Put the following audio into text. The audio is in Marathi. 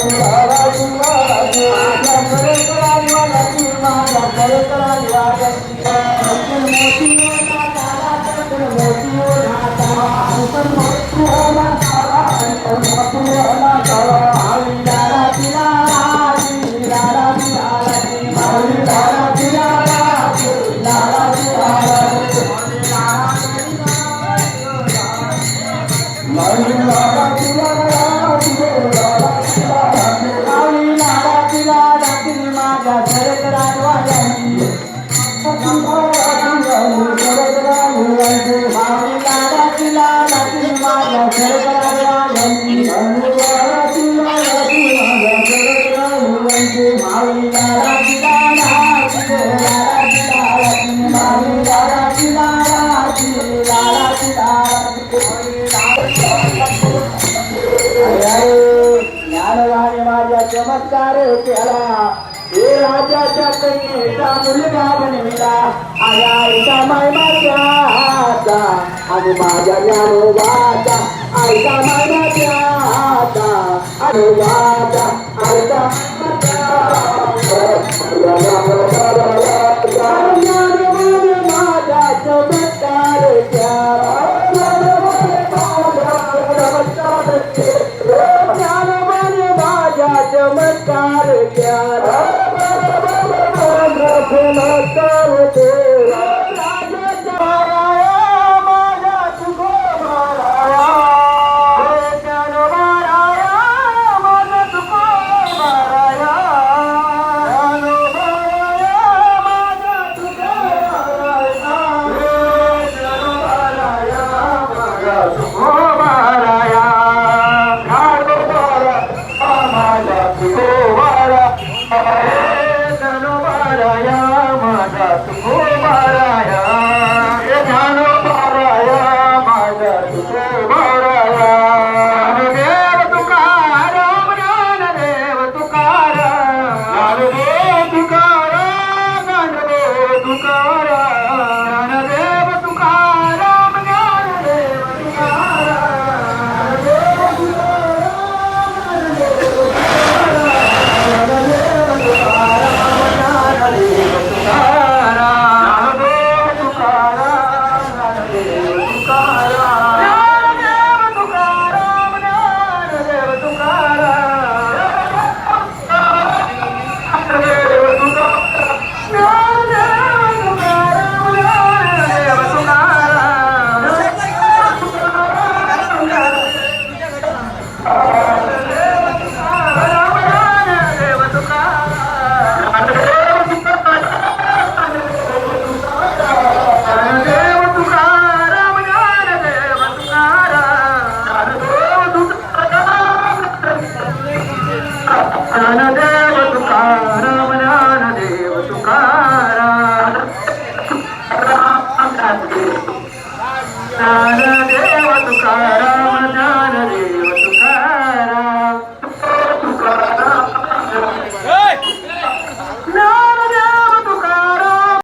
Allah चमत्कार केला हे राजाच्या कन्येचा मुलगा बनविला आया माय माझ्या आणि माझ्या ज्ञानोबाचा आईचा माय माझ्या अनुवाचा आईचा ज्ञानवाने माझा चमत्कार ज्ञानवाने મારા